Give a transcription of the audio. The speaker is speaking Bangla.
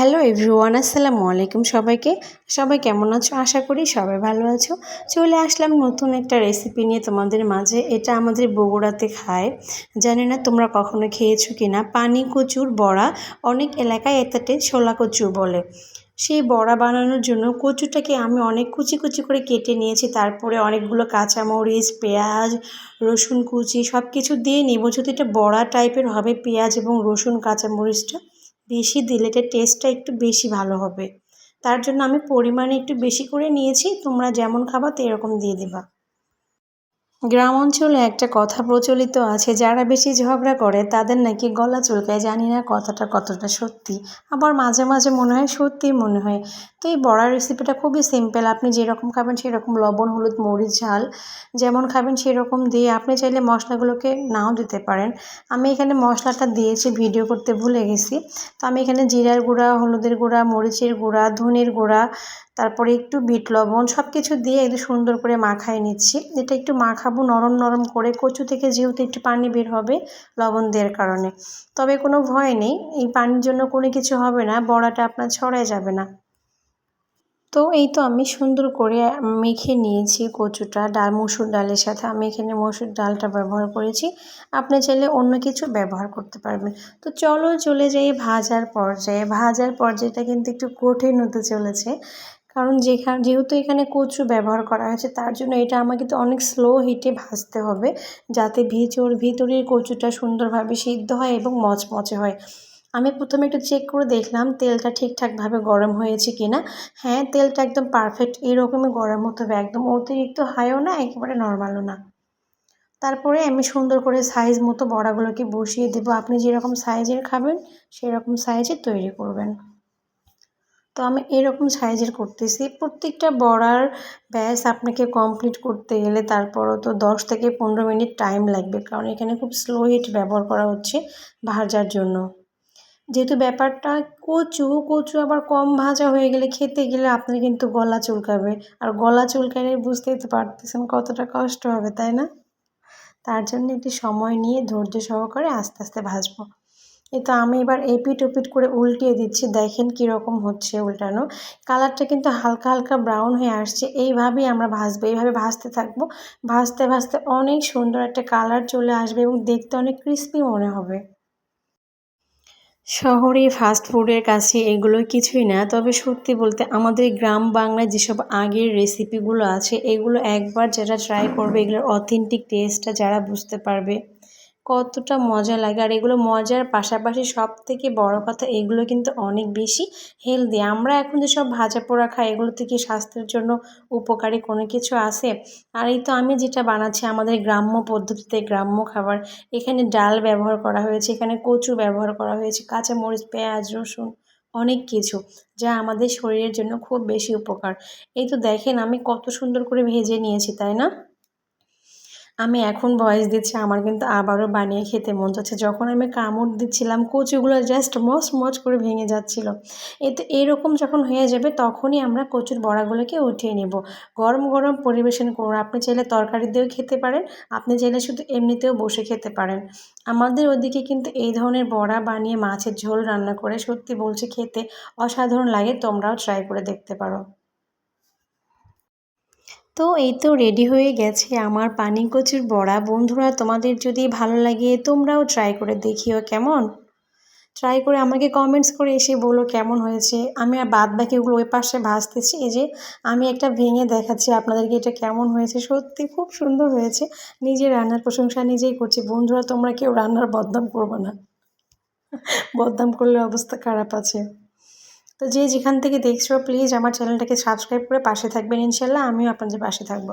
হ্যালো এভরিওয়ান, আসসালামু আলাইকুম সবাইকে। সবাই কেমন আছো? আশা করি সবাই ভালো আছো। চলে আসলাম নতুন একটা রেসিপি নিয়ে তোমাদের মাঝে। এটা আমাদের বগুড়াতে খায়। জানি না তোমরা কখনো খেয়েছো কি না পানি কচুর বড়া অনেক এলাকায় এটাতে ছোলা কচু বলে। সেই বড়া বানানোর জন্য কচুটাকে আমি অনেক কুচি কুচি করে কেটে নিয়েছি। তারপরে অনেকগুলো কাঁচামরিচ, পেঁয়াজ, রসুন কুচি সব কিছু দিয়ে নেব। যদি এটা বড়া টাইপের হবে, পেঁয়াজ এবং রসুন, কাঁচামরিচটা বেশি দিলে এটার টেস্টটা একটু বেশি ভালো হবে। তার জন্য আমি পরিমাণে একটু বেশি করে নিয়েছি, তোমরা যেমন খাবা, তো এরকম দিয়ে দেবা। গ্রাম অঞ্চলে একটা কথা প্রচলিত আছে, যারা বেশি ঝগড়া করে তাদের নাকি গলা চুলকায়, জানি না কথাটা কতটা সত্যি। আবার মাঝে মাঝে মনে হয় সত্যিই মনে হয়। তো এই বড়ার রেসিপিটা খুবই সিম্পল, আপনি যেরকম খাবেন সেরকম লবণ, হলুদ, মরিচ, ঝাল যেমন খাবেন সেরকম দিয়ে আপনি চাইলে মশলাগুলোকে নাও দিতে পারেন। আমি এখানে মশলাটা দিয়েছি, ভিডিও করতে ভুলে গেছি। তো আমি এখানে জিরার গুঁড়া, হলুদের গুঁড়া, মরিচের গুঁড়া, ধনের গুঁড়া তারপরে একটু বিট লবণ সব কিছু দিয়ে একটু সুন্দর করে মাখায় নিচ্ছি। এটা একটু মাখাবো নরম নরম করে। কচু থেকে যেহেতু একটু পানি বের হবে লবণ দেওয়ার কারণে। তবে কোনো ভয় নেই। এই পানির জন্য কোনো কিছু হবে না। বড়াটা আপনার ছড়ায় যাবে না। তো এই তো আমি সুন্দর করে মেখে নিয়েছি কচুটা ডাল, মসুর ডালের সাথে। আমি এখানে মসুর ডালটা ব্যবহার করেছি। আপনি চাইলে অন্য কিছু ব্যবহার করতে পারবেন। তো চলো চলে যাই ভাজার পর্যায়ে। ভাজার পর্যায়টা কিন্তু একটু কঠিন হতে চলেছে। কারণ যেখানে, যেহেতু এখানে কচু ব্যবহার করা হয়েছে, তার জন্য এটা আমাকে তো অনেক স্লো হিটে ভাজতে হবে, যাতে ভিতর, ভিতরের কচুটা সুন্দরভাবে সিদ্ধ হয় এবং মচমচে হয়। আমি প্রথমে একটু চেক করে দেখলাম তেলটা ঠিকঠাকভাবে গরম হয়েছে কি না হ্যাঁ তেলটা একদম পারফেক্ট এরকমই গরম হতে হবে, একদম অতিরিক্ত হাইও না, একেবারে নর্মালও না। তারপরে আমি সুন্দর করে সাইজ মতো বড়াগুলোকে বসিয়ে দেবো। আপনি যেরকম সাইজের খাবেন, সেরকম সাইজের তৈরি করবেন। তো আমি এরকম সাইজের করতেছি। প্রত্যেকটা বড়ার ব্যাস আপনাকে কমপ্লিট করতে গেলে তারপরও তো দশ থেকে পনেরো মিনিট টাইম লাগবে। কারণ এখানে খুব স্লো হিট ব্যবহার করা হচ্ছে ভাজার জন্য। যেহেতু ব্যাপারটা কচু কচু আবার কম ভাজা হয়ে গেলে খেতে গেলে আপনার কিন্তু গলা চুলকাবে। আর গলা চুলকালে বুঝতেই তো পারতেছেন কতটা কষ্ট হবে, তাই না? তার জন্য একটু সময় নিয়ে ধৈর্য সহকারে আস্তে আস্তে ভাজবো। তো আমি এবার এপিট ওপিট করে উল্টিয়ে দিচ্ছি। দেখেন কীরকম হচ্ছে উল্টানো। কালারটা কিন্তু হালকা হালকা ব্রাউন হয়ে আসছে। এইভাবেই আমরা ভাজবো এইভাবে ভাজতে থাকব। ভাজতে ভাজতে অনেক সুন্দর একটা কালার চলে আসবে এবং দেখতে অনেক ক্রিস্পি মনে হবে। শহরে ফাস্ট ফুডের কাছে এগুলো কিছুই না। তবে সত্যি বলতে আমাদের গ্রাম বাংলায় যেসব আগের রেসিপিগুলো আছে, এগুলো একবার যারা ট্রাই করবে, এগুলোর অথেন্টিক টেস্টটা যারা বুঝতে পারবে। কতটা মজা লাগে। আর এগুলো মজার পাশাপাশি সব থেকে বড় কথা, এগুলো কিন্তু অনেক বেশি হেলদি আমরা এখন যেসব ভাজা পোড়া খাই, এগুলো থেকে স্বাস্থ্যের জন্য উপকারী কোনো কিছু আছে? আর এই তো আমি যেটা বানাচ্ছি, আমাদের গ্রাম্য পদ্ধতিতে গ্রাম্য খাবার। এখানে ডাল ব্যবহার করা হয়েছে, এখানে কচু ব্যবহার করা হয়েছে, কাঁচামরিচ, পেঁয়াজ, রসুন, অনেক কিছু, যা আমাদের শরীরের জন্য খুব বেশি উপকার। এই তো দেখেন আমি কত সুন্দর করে ভেজে নিয়েছি, তাই না? আমি এখন ভয়েস দিচ্ছি, আমার কিন্তু আবারও বানিয়ে খেতে মন যাচ্ছে যখন আমি কামড় দিচ্ছিলাম, কচুগুলো জাস্ট মচ মচ করে ভেঙে যাচ্ছিল। এতে এরকম যখন হয়ে যাবে, তখনই আমরা কচুর বড়াগুলোকে উঠিয়ে নেব। গরম গরম পরিবেশন করুন। আপনি চাইলে তরকারি দিয়েও খেতে পারেন, আপনি চাইলে শুধু এমনিতেও বসে খেতে পারেন। আমাদের ওদিকে কিন্তু এই ধরনের বড়া বানিয়ে মাছের ঝোল রান্না করে সত্যি বলছি, খেতে অসাধারণ লাগে। তোমরাও ট্রাই করে দেখতে পারো। তো এই তো রেডি হয়ে গেছে। আমার পানি কচুর বড়া। বন্ধুরা, তোমাদের যদি ভালো লাগে, তোমরাও ট্রাই করে দেখিও কেমন? ট্রাই করে আমাকে কমেন্টস করে এসে বলো কেমন হয়েছে। আমি আর বাদ বাকি ওগুলো ওই পাশে ভাজতেছি এই যে, আমি একটা ভেঙে দেখাচ্ছি আপনাদেরকে এটা কেমন হয়েছে। সত্যি খুব সুন্দর হয়েছে। নিজে রান্নার প্রশংসা নিজেই করছি। বন্ধুরা, তোমরা কেউ রান্নার বদনাম করব না। বদনাম করলে অবস্থা খারাপ আছে। তো যে যেখান থেকে দেখছ প্লিজ আমার চ্যানেলটাকে সাবস্ক্রাইব করে পাশে থাকবেন ইনশাল্লাহ, আমিও আপনাদের পাশে থাকব।